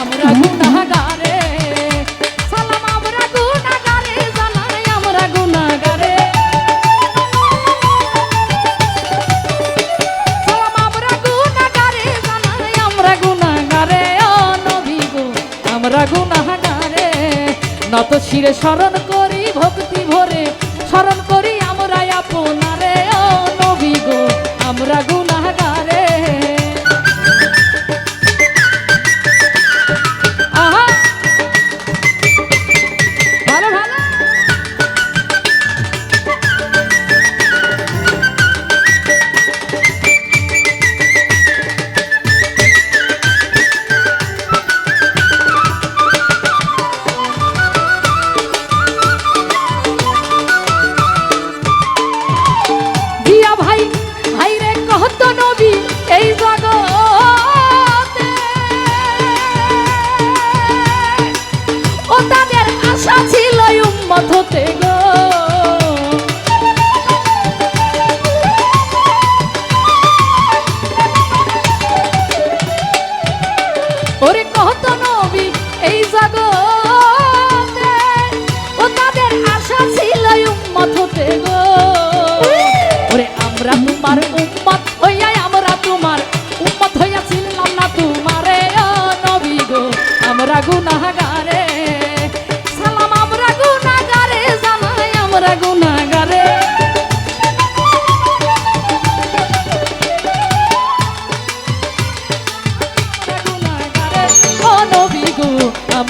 আমরা গুনাহগারে। সালাম, আমরা গুনাহগারে জানাই আমরা আমরা গুনাহগারে জানাই আমরা গুনাহগারে। ও আমরা গুনাহগারে। নত শিরে স্মরণ করি, ভক্তি ভরে স্মরণ করি আমরা আপনারে। ও নবী গো, আমরা ওরে কত নবী এই জগতে? ও তাদের আশা ছিল উম্মত হতে গো। ওরে আমরা তোমার উম্মত হইয়া আমরা তোমার উম্মত হইয়া ছিলাম না তোমারে নবী গো। আমরা গুনাহগা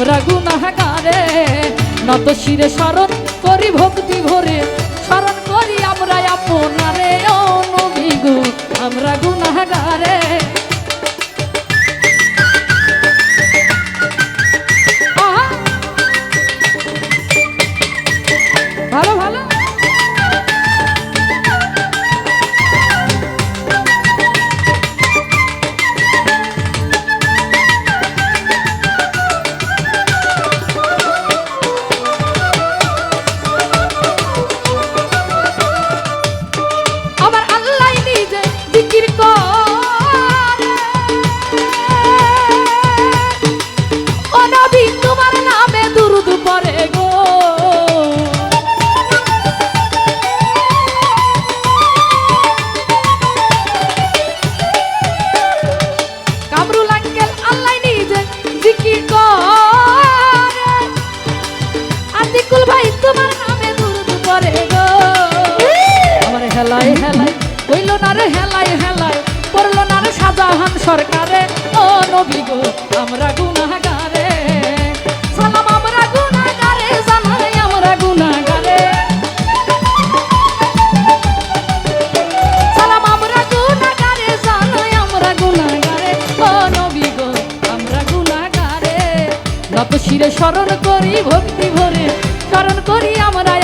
আমরা গুনাহগারে নত শিরে স্মরণ করি ভক্তি ভরে। স্মরণ জাহান সরকারে, ও নবী গো, আমরা গুনাগারে সালাম, আমরা গুনাগারে জানাই আমরা গুনাগারে সালাম, আমরা গুনাগারে জানাই আমরা গুনাগারে ও নবী গো, আমরা গুনাগারে নত শিরে স্মরণ করি, ভক্তি ভরে। স্মরণ করি আমরা